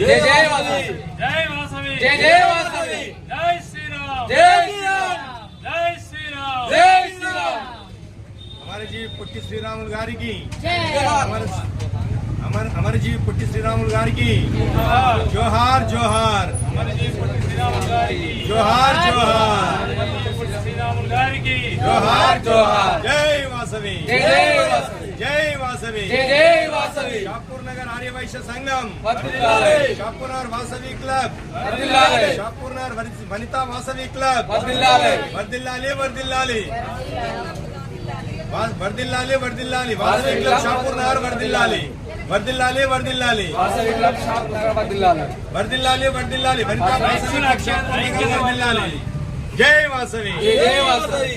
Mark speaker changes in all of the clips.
Speaker 1: జై జై వాసవి
Speaker 2: జై వాసవి
Speaker 1: జై జై వాసవి
Speaker 2: జై శ్రీరామ్
Speaker 1: జై శ్రీరామ్
Speaker 2: జై శ్రీరామ్
Speaker 1: జై శ్రీరామ్
Speaker 3: అమరజీ పొట్టి శ్రీరాములు గారికి
Speaker 1: జై
Speaker 3: అమర అమర అమరజీ పొట్టి శ్రీరాములు గారికి జోహార్ జోహార్
Speaker 2: శ్రీరాములు గారికి
Speaker 3: జోహార్ జోహార్
Speaker 2: శ్రీరాములు గారికి
Speaker 3: జోహార్ జోహార్ జై వాసవి
Speaker 1: జై జై వాసవి.
Speaker 3: జై వాసవి.
Speaker 1: జై వాసవి.
Speaker 3: షాపూర్ నగర్ ఆర్యవైశ్య సంఘం.
Speaker 1: వర్ధిల్లాలి
Speaker 3: షాపూర్ నగర్ వాసవి క్లబ్. షాపూర్ నగర్ వనితా వాసవి క్లబ్. వర్దిల్లాలి. వర్దిల్లాలి వర్దిల్లాలి. వర్దిల్లాలి వాసవి క్లబ్ షాపూర్ నగర్ వర్దిల్లాలి. వర్దిల్లాలి వర్దిల్లాలి. వర్దిల్లాలి. వర్దిల్లాలి వనితా వాసవి వర్దిల్లాలి. జై వాసవి.
Speaker 1: జై వాసవి.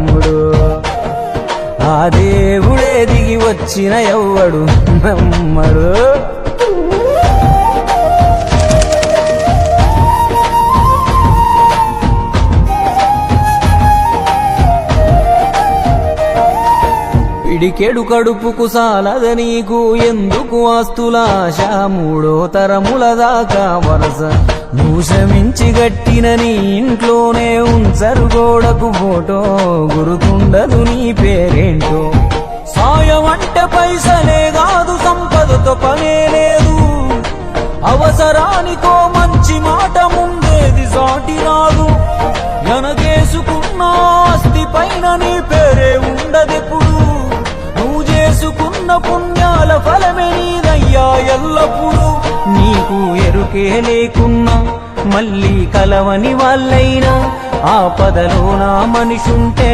Speaker 4: ఆ దేవుడే దిగి వచ్చిన ఎవ్వడు నమ్మడు పిడికెడు కడుపుకు సాలద నీకు. ఎందుకు ఆస్తులాశ? మూడో తరముల దాకా వరస. భూషమించి గట్టిన నీ ఇంట్లోనే ఉంచరు గోడకు ఫోటో. గురుతుండదు నీ పేరేంటో. సాయం అంటే పైసలే కాదు సంపదతో పనే లేదు. అవసరానికో మంచి మాట ముందేది సాటి రాదు ఎనగేసుకున్న ఆస్తి పైన నీ పేరే ఉండదెప్పుడు? ఎరుకే లేకున్నా మళ్ళీ కలవని వాళ్ళైనా ఆపదలో నా మనిషుంటే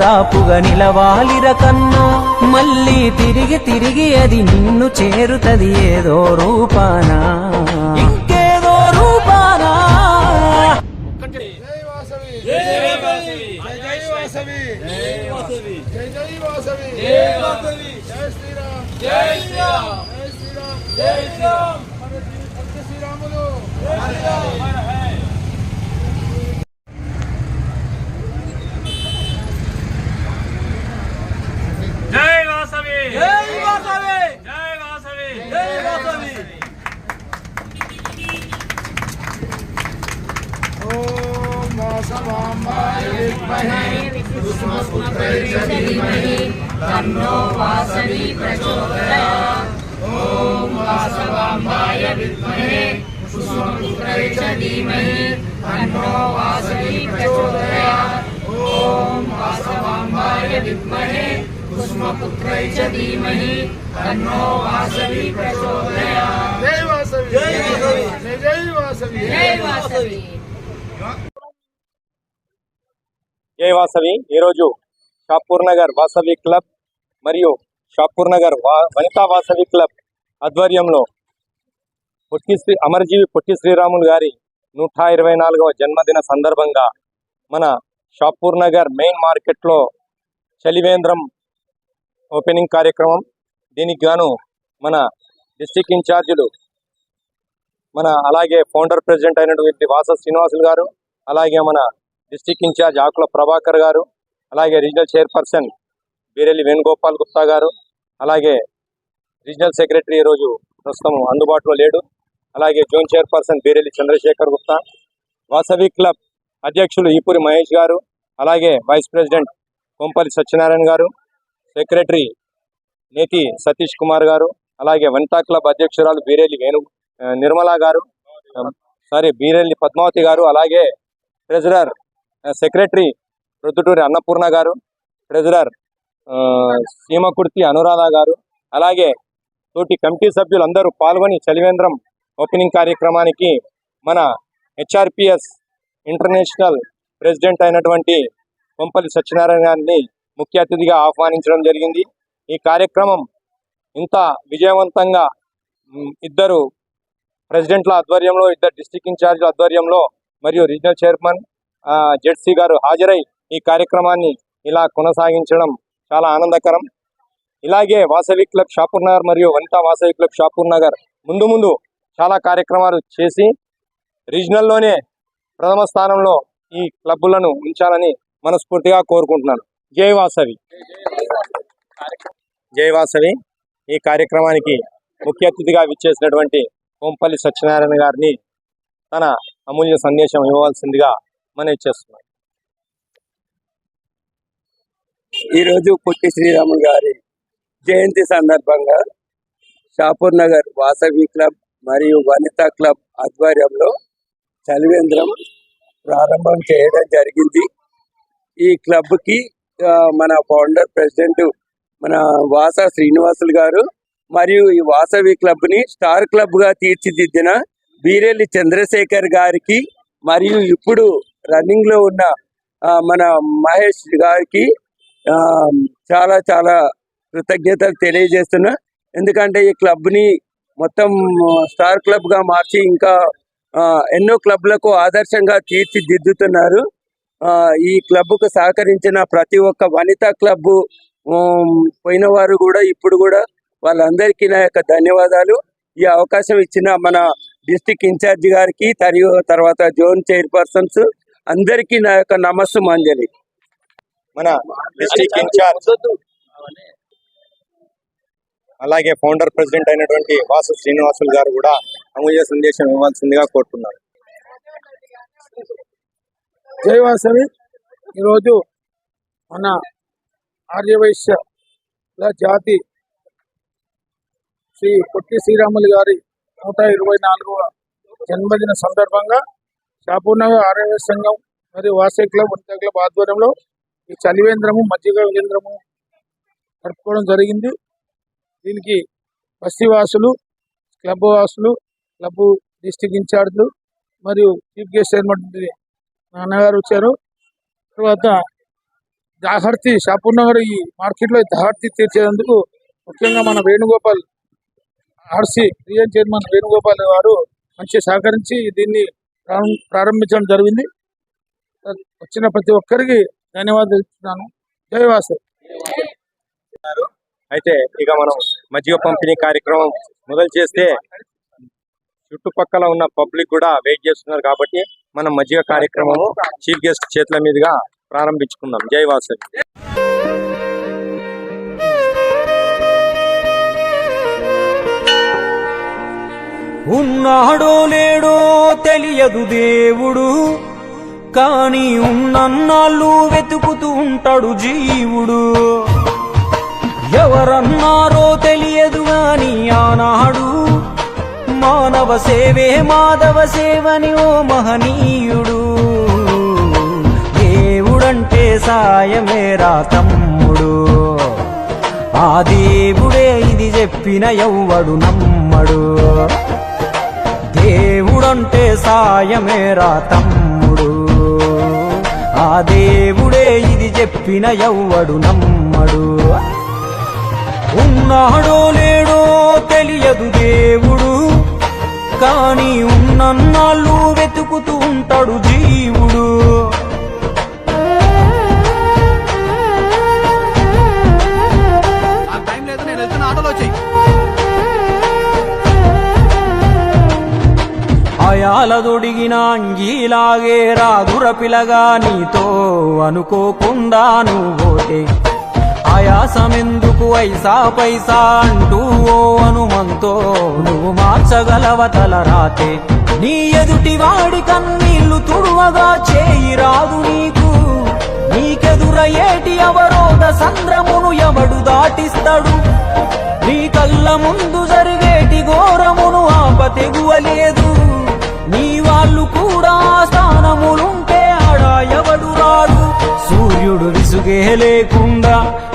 Speaker 4: దాపుగా నిలవాలిర కన్నా మళ్ళీ తిరిగి తిరిగి అది నిన్ను చేరుతది ఏదో రూపానా. ఇంకేదో రూపానా.
Speaker 2: జై వాసవి. జై వాసవి
Speaker 3: జై వాసవి. జై జై వాసవి
Speaker 1: జై వాసవి.
Speaker 3: జై శ్రీరామ్.
Speaker 1: జై శ్రీరామ్.
Speaker 3: జై శ్రీరామ్.
Speaker 1: तन्नो वासवी
Speaker 3: प्रचोदयात् ॐ
Speaker 2: वासवाम्बाय विद्महे
Speaker 1: జై వాసవి.
Speaker 2: జై వాసవి
Speaker 1: జై వాసవి
Speaker 5: ఈరోజు షాపూర్ నగర్ వాసవి క్లబ్ మరియు షాపూర్ నగర్ వా వనితా వాసవి క్లబ్ ఆధ్వర్యంలో పొట్టి శ్రీ అమరజీవి పొట్టి శ్రీరాములు గారి నూట ఇరవై నాలుగవ జన్మదిన సందర్భంగా మన షాపూర్ నగర్ మెయిన్ మార్కెట్లో చలివేంద్రం ఓపెనింగ్ కార్యక్రమం. దీనికి గాను మన డిస్టిక్ ఇన్ఛార్జీలు మన అలాగే ఫౌండర్ ప్రెసిడెంట్ అయినటువంటి వాస శ్రీనివాసులు గారు అలాగే మన డిస్టిక్ ఇన్ఛార్జ్ ఆకుల ప్రభాకర్ గారు అలాగే రీజనల్ చైర్పర్సన్ బీరెల్లి వేణుగోపాల్ గుప్తా గారు అలాగే రీజనల్ సెక్రటరీ ఈరోజు ప్రస్తుతం అందుబాటులో లేడు. అలాగే zone chairperson Beerelli Chandrashekar Gupta Vasavi club అధ్యక్షులు ఈపూరి మహేష్ గారు అలాగే వైస్ ప్రెసిడెంట్ కొంపల్లి సత్యనారాయణ గారు సెక్రటరీ నేతి సతీష్ కుమార్ గారు అలాగే వనితా క్లబ్ అధ్యక్షురాలు బీరెల్లి వేణు నిర్మలా గారు సారీ బీరెల్లి పద్మావతి గారు అలాగే ట్రెజరర్ సెక్రటరీ ప్రొద్దుటూరి అన్నపూర్ణ గారు ట్రెజరర్ ఆ, సీమకుర్తి అనురాధ గారు అలాగే తోటి కమిటీ సభ్యులందరూ పాల్గొని చలివేంద్రం ఓపెనింగ్ కార్యక్రమానికి మన హెచ్ఆర్పిఎస్ ఇంటర్నేషనల్ ప్రెసిడెంట్ అయినటువంటి కొంపల్లి సత్యనారాయణ గారిని ముఖ్య అతిథిగా ఆహ్వానించడం జరిగింది. ఈ కార్యక్రమం ఇంత విజయవంతంగా ఇద్దరు ప్రెసిడెంట్ల ఆధ్వర్యంలో ఇద్దరు డిస్టిక్ ఇన్ఛార్జ్ల ఆధ్వర్యంలో మరియు రీజనల్ చైర్మన్ జెడ్సీ గారు హాజరై ఈ కార్యక్రమాన్ని ఇలా కొనసాగించడం చాలా ఆనందకరం. ఇలాగే వాసవి క్లబ్ షాపూర్ నగర్ మరియు వనితా వాసవి క్లబ్ షాపూర్ నగర్ ముందు ముందు చాలా కార్యక్రమాలు చేసి రీజనల్లోనే ప్రథమ స్థానంలో ఈ క్లబ్బులను ఉంచాలని మనస్ఫూర్తిగా కోరుకుంటున్నాను. జై వాసవి. జై వాసవి. ఈ కార్యక్రమానికి ముఖ్య అతిథిగా విచ్చేసినటువంటి కొంపల్లి సత్యనారాయణ గారిని తన అమూల్య సందేశం ఇవ్వవలసిందిగా మనవి ఇచ్చేస్తున్నాం
Speaker 6: ఈరోజు పొట్టి శ్రీరాములు గారి జయంతి సందర్భంగా షాపూర్ నగర్ వాసవి క్లబ్ మరియు వనితా క్లబ్ ఆధ్వర్యంలో చలివేంద్రం ప్రారంభం చేయడం జరిగింది. ఈ క్లబ్కి మన ఫౌండర్ ప్రెసిడెంట్ మన వాస శ్రీనివాసులు గారు మరియు ఈ వాసవి క్లబ్ని స్టార్ క్లబ్గా తీర్చిదిద్దిన బీరేలి చంద్రశేఖర్ గారికి మరియు ఇప్పుడు రన్నింగ్లో ఉన్న మన మహేష్ గారికి చాలా చాలా కృతజ్ఞతలు తెలియజేస్తున్నా. ఎందుకంటే ఈ క్లబ్ని మొత్తం స్టార్ క్లబ్గా మార్చి ఇంకా ఎన్నో క్లబ్లకు ఆదర్శంగా తీర్చిదిద్దుతున్నారు. ఆ, ఈ క్లబ్కు సహకరించిన ప్రతి ఒక్క వనితా క్లబ్ పోయిన వారు కూడా ఇప్పుడు కూడా వాళ్ళందరికీ నా యొక్క ధన్యవాదాలు. ఈ అవకాశం ఇచ్చిన మన డిస్టిక్ ఇన్ఛార్జ్ గారికి మరియు తర్వాత జోన్ చైర్పర్సన్స్ అందరికీ నా యొక్క నమస్సు మంజలి
Speaker 5: మన డిస్టిక్ ఇన్ఛార్జ్. అలాగే ఫౌండర్ ప్రెసిడెంట్ అయినటువంటి వాసు శ్రీనివాసులు గారు కూడా అమూల్య సందేశం ఇవ్వాల్సిందిగా కోరుతున్నారు
Speaker 7: జయవాసవి ఈరోజు మన ఆర్యవైశ్య జాతి శ్రీ పొట్టి శ్రీరాములు గారి నూట ఇరవై నాలుగవ జన్మదిన సందర్భంగా శాపూర్ణంగా ఆర్యవైశ్య సంఘం మరియు వాసవి క్లబ్ వంట క్లబ్ ఆధ్వర్యంలో ఈ చలివేంద్రము మజ్జిగ కేంద్రము జరుపుకోవడం జరిగింది. దీనికి బస్తీ వాసులు క్లబ్ వాసులు క్లబ్ డిస్టిక్ ఇన్ఛార్జ్లు మరియు చీఫ్ గెస్ట్ అయినటువంటి నాన్నగారు వచ్చారు. తర్వాత దాహర్తి షాపూర్ నగర్ ఈ మార్కెట్లో దాహర్తి తీర్చేందుకు ముఖ్యంగా మన Venugopal RC region chairman Venugopal garu మంచి సహకరించి దీన్ని ప్రారంభించడం జరిగింది. వచ్చిన ప్రతి ఒక్కరికి ధన్యవాదాలు ఇస్తున్నాను జై
Speaker 5: అయితే ఇక మనం మజ్జిగ పంపిణీ కార్యక్రమం మొదలు చేస్తే చుట్టుపక్కల ఉన్న పబ్లిక్ కూడా వెయిట్ చేస్తున్నారు కాబట్టి మనం మజ్జిగ కార్యక్రమము చీఫ్ గెస్ట్ చేతుల మీదుగా ప్రారంభించుకుందాం. జై వాసవి
Speaker 4: ఉన్నాడో లేడో తెలియదు దేవుడు కానీ ఉన్నన్నాళ్ళు వెతుకుతూ ఉంటాడు జీవుడు. ఎవరన్నారో తెలియదు గాని ఆనాడు మానవ సేవే మాధవ సేవని ఓ మహనీయుడు. దేవుడంటే సాయమేరా తమ్ముడు. ఆ దేవుడే ఇది చెప్పిన ఎవ్వడు నమ్మడు. దేవుడంటే సాయమేరా తమ్ముడు. ఆ దేవుడే ఇది చెప్పిన ఎవ్వడు నమ్మడు. ఉన్నాడో లేడో తెలియదు దేవుడు. కానీ ఉన్నన్నాళ్ళు వెతుకుతూ ఉంటాడు జీవుడు. అయాలదొడిగిన అంగీలాగే రాదుర పిలగా నీతో అనుకోకుండా నువ్వు ఆయాసమెందుకు ఐసా పైసా అంటూ ఓ అనుమంతో నువ్వు మార్చగలవ తల రాతే. నీ ఎదుటి వాడి కన్నీళ్ళు తుడువగా చేయి రాదు నీకు. నీకెదురయేటి అవరోధ సంద్రమును ఎవడు దాటిస్తాడు? నీ కళ్ళ ముందు జరిగేటి ఘోరమును ఆప తెగువలేదు నీ వాళ్ళు కూడా స్థానములుంటే ఆడా ఎవడు రాడు? సూర్యుడు విసుగే లేకుండా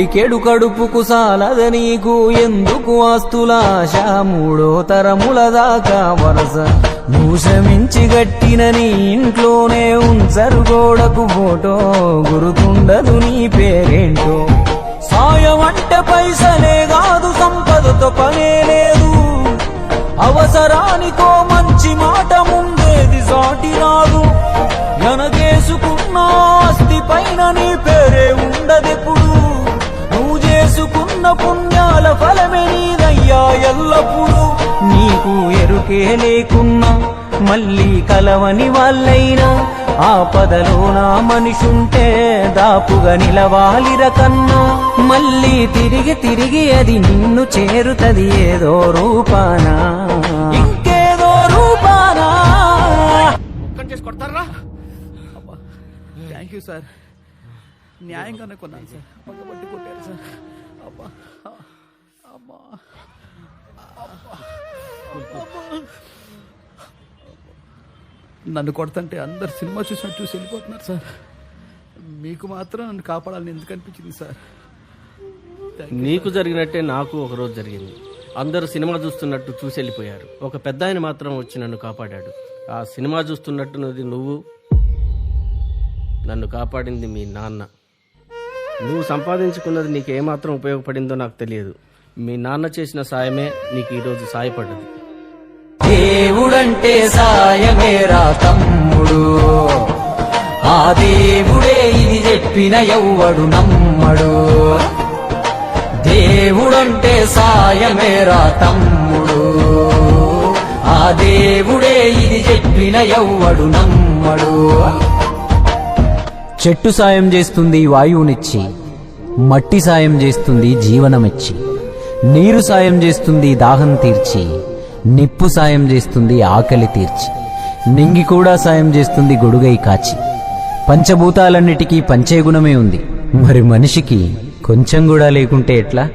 Speaker 4: పిడికెడు కడుపుకు సాలద నీకు. ఎందుకు ఆస్తులాశ? మూడో తరముల దాకా వరస భూషమించి గట్టిన నీ ఇంట్లోనే ఉంచరు గోడకు ఫోటో. గురుతుండదు నీ పేరేంటో. సాయం అంటే పైసలే కాదు సంపదతో పనే లేదు. అవసరానికో ఎల్లప్పుడు నీకు ఎరుకే లేకున్నా మళ్ళీ కలవని వాళ్ళైనా ఆపదలో నా మనిషుంటే దాపుగా నిలవాలిర కన్నా మళ్ళీ తిరిగి తిరిగి అది నిన్ను చేరుతది ఏదో రూపానా. ఇంకేదో రూపానా.
Speaker 8: చేసి కొడతారా? Thank you sir. న్యాయంగానే కొన్నాను సార్. పక్కబట్టి కొట్టారు సార్. అబ్బా అబ్బా. నన్ను కొడతంటే అందరు సినిమా చూసినట్టు చూసి వెళ్ళిపోతున్నారు సార్. మీకు మాత్రం నన్ను కాపాడాలని ఎందుకు అనిపించింది సార్?
Speaker 9: నీకు జరిగినట్టే నాకు ఒకరోజు జరిగింది. అందరూ సినిమా చూస్తున్నట్టు చూసి వెళ్ళిపోయారు. ఒక పెద్ద ఆయన మాత్రం వచ్చి నన్ను కాపాడాడు. ఆ సినిమా చూస్తున్నట్టున్నది నువ్వు నన్ను కాపాడింది మీ నాన్న. నువ్వు సంపాదించుకున్నది నీకు ఏమాత్రం ఉపయోగపడిందో నాకు తెలియదు. మీ నాన్న చేసిన సాయమే నీకు ఈరోజు సాయపడ్డది.
Speaker 4: దేవుడంటే సాయమేరా తమ్ముడు. ఆ దేవుడే ఇది చెప్పిన ఎవ్వడు నమ్మడు. దేవుడంటే సాయమేరా తమ్ముడు. ఆ దేవుడే ఇది చెప్పిన ఎవ్వడు నమ్మడు. చెట్టు సాయం చేస్తుంది వాయువునిచ్చి మట్టి సాయం చేస్తుంది జీవనమిచ్చి. నీరు సాయం చేస్తుంది దాహం తీర్చి నిప్పు సాయం చేస్తుంది ఆకలి తీర్చి నింగి కూడా సాయం చేస్తుంది గొడుగై కాచి. పంచభూతాలన్నిటికీ పంచే గుణమే ఉంది. మరి మనిషికి కొంచెం కూడా లేకుంటే ఎట్లా?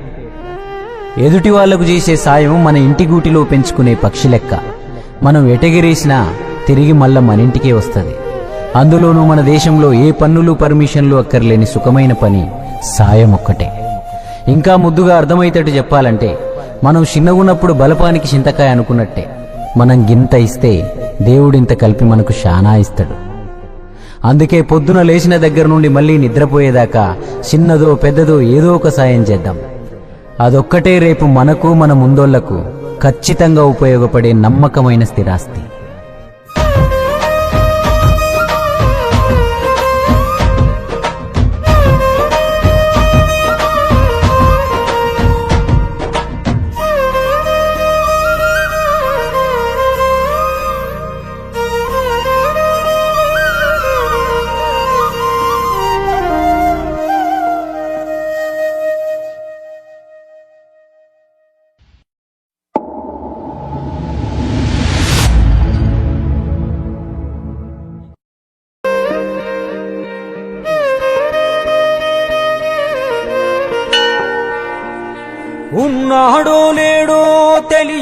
Speaker 4: ఎదుటి వాళ్ళకు చేసే సాయం మన ఇంటి గూటిలో పెంచుకునే పక్షి లెక్క. మనం ఎటగిరేసినా తిరిగి మళ్ళా మన ఇంటికే వస్తుంది. అందులోనూ మన దేశంలో ఏ పన్నులు పర్మిషన్లు అక్కర్లేని సుఖమైన పని సాయం ఒక్కటే. ఇంకా ముద్దుగా అర్థమయ్యేటట్టు చెప్పాలంటే మనం చిన్నగున్నప్పుడు బలపానికి చింతకాయ అనుకున్నట్టే మనం గింత ఇస్తే దేవుడింత కలిపి మనకు శానా ఇస్తాడు. అందుకే పొద్దున లేచిన దగ్గర నుండి మళ్ళీ నిద్రపోయేదాకా చిన్నదో పెద్దదో ఏదో ఒక సాయం చేద్దాం. అదొక్కటే రేపు మనకు మన ముందోళ్ళకు ఖచ్చితంగా ఉపయోగపడే నమ్మకమైన స్థిరాస్తి.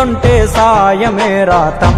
Speaker 4: దేవుడంటే సాయమే రాతం